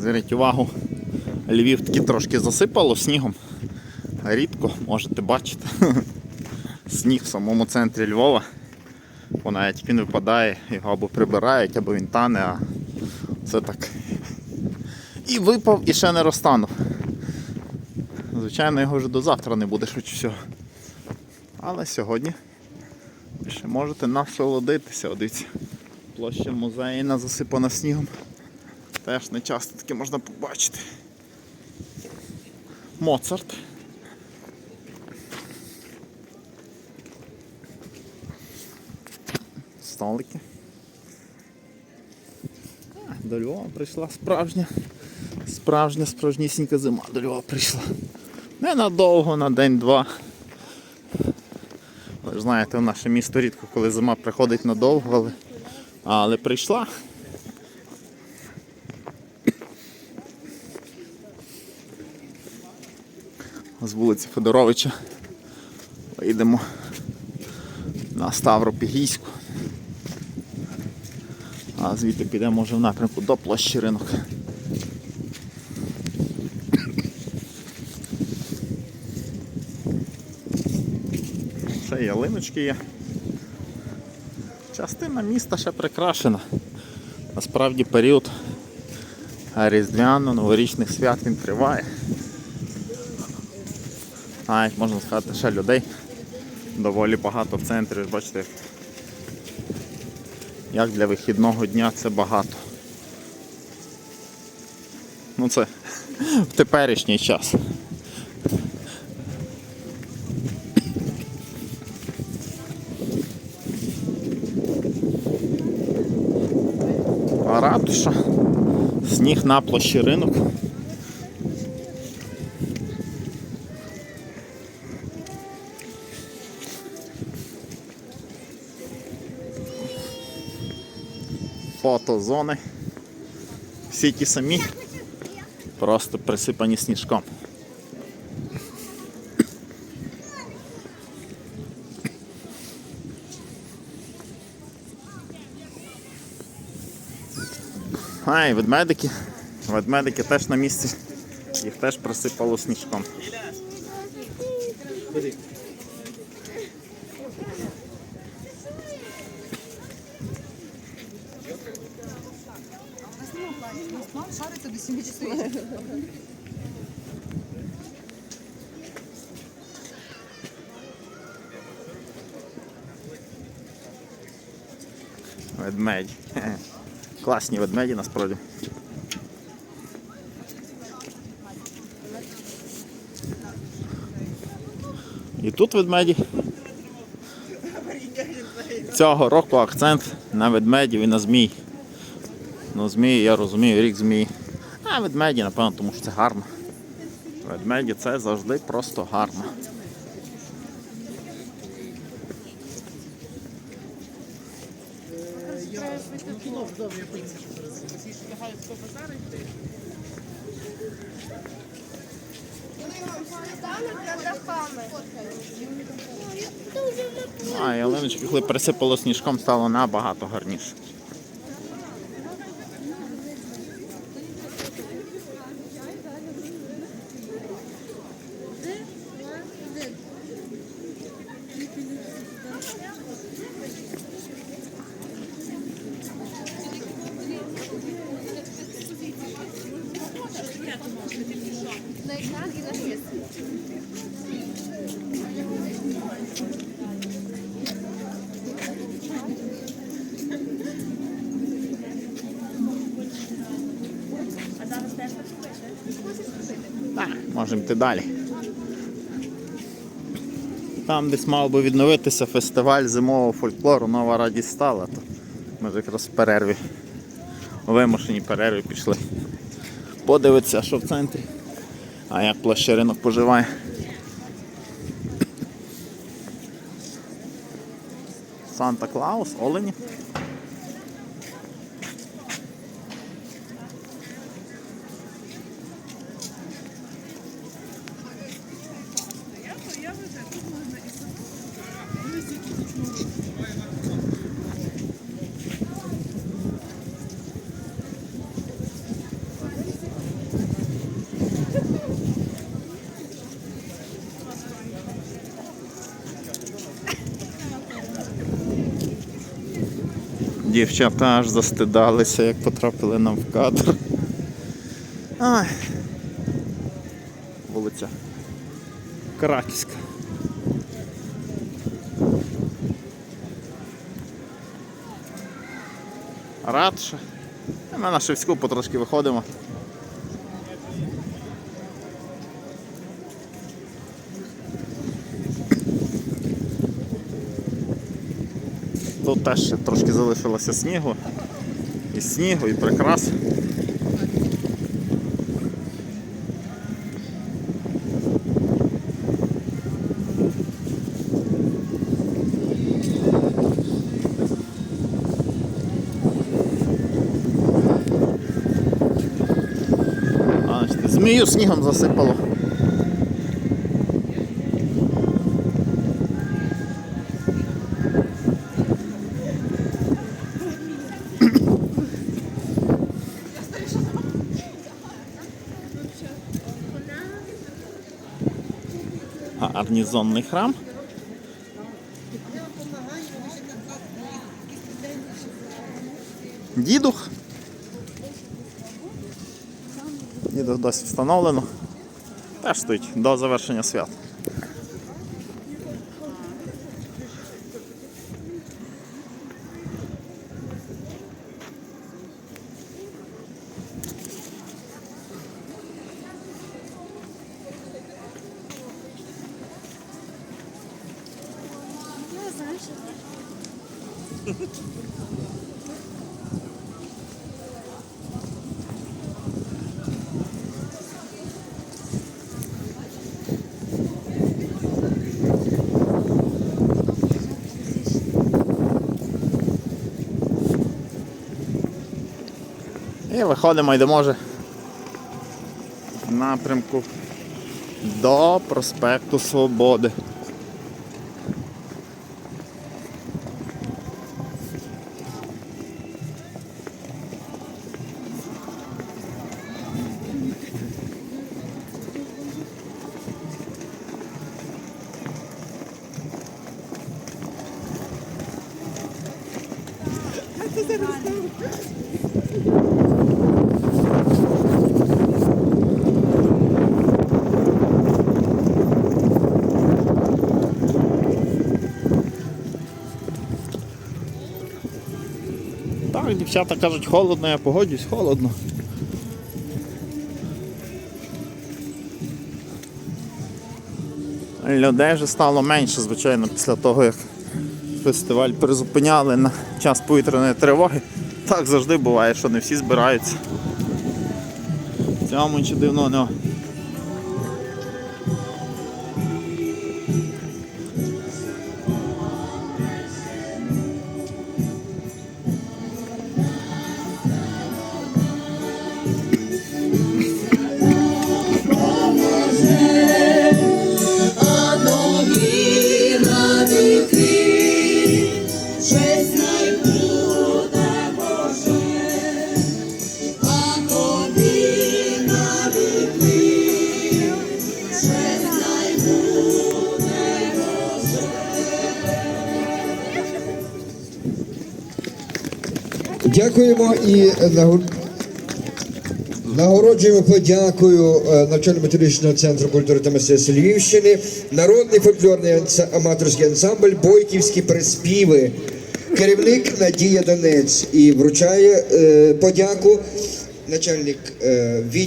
Зверніть увагу, Львів таки трошки засипало снігом. Рідко можете бачити. Сніг в самому центрі Львова. Бо навіть він випадає, його або прибирають, або він тане, а це так. І випав, і ще не розтанув. Звичайно, його вже до завтра не буде швидше всього. Але сьогодні ще можете насолодитися. Дивіться, площа музейна засипана снігом. Теж не часто таке можна побачити. Моцарт. Столики. До Львова прийшла справжня, справжня, справжнісінька зима до Львова прийшла. Ненадовго, на день-два. Ви ж знаєте, в наше місто рідко, коли зима приходить надовго, але, але прийшла. З вулиці Федоровича вийдемо на Ставропігійську. А звідти підемо вже в напрямку до площі ринок. Ще ялиночки є. Частина міста ще прикрашена. Насправді період різдвяно-новорічних свят він триває. Навіть можна сказати, ще людей доволі багато в центрі. Бачите, як для вихідного дня це багато. Ну це в теперішній час. А ратуша, сніг на площі ринок. Фотозони. Всі ті самі, просто присипані сніжком. А, і ведмедики. Ведмедики теж на місці. Їх теж присипало сніжком. До 7 часов. Ведмеді. Хе-хе. Класні ведмеді насправді. І тут ведмеді. Цього року акцент на ведмедів і на змій. Ну, змії, я розумію, рік змії. А ведмеді, напевно, тому що це гарно. Ведмеді це завжди просто гарно. А, ялиночки, коли присипало сніжком, стало набагато гарніше. Так, можемо йти далі. Там десь мав би відновитися фестиваль зимового фольклору Нова радість стала. То ми якраз в перерві, у вимушеній перерві пішли. Подивитися, що в центрі. А як площа ринок поживає. Санта Клаус, Олені. Дівчата аж застидалися, як потрапили нам в кадр. Ай. Вулиця Краківська. Радше. Ми на Шевську потрошки виходимо. Тут теж ще трошки залишилося снігу. І снігу, і прикрас. Змію снігом засипало. Гарнізонний храм. Дідух. Дідух досі встановлено. Теж стоїть до завершення свят. І виходимо, йдемо вже в напрямку до проспекту Свободи. Так, дівчата кажуть, холодно, я погоджуюсь, холодно. Людей вже стало менше, звичайно, після того, як фестиваль призупиняли на час повітряної тривоги. Так завжди буває, що не всі збираються. В цьому нічого дивного не. Дякуємо і нагороджуємо подякою е, навчально-методичного центру культури та мистецтва Львівщини, народний фольклорний аматорський ансамбль Бойківські приспіви. Керівник Надія Донець і вручає е, подяку начальник е, відділу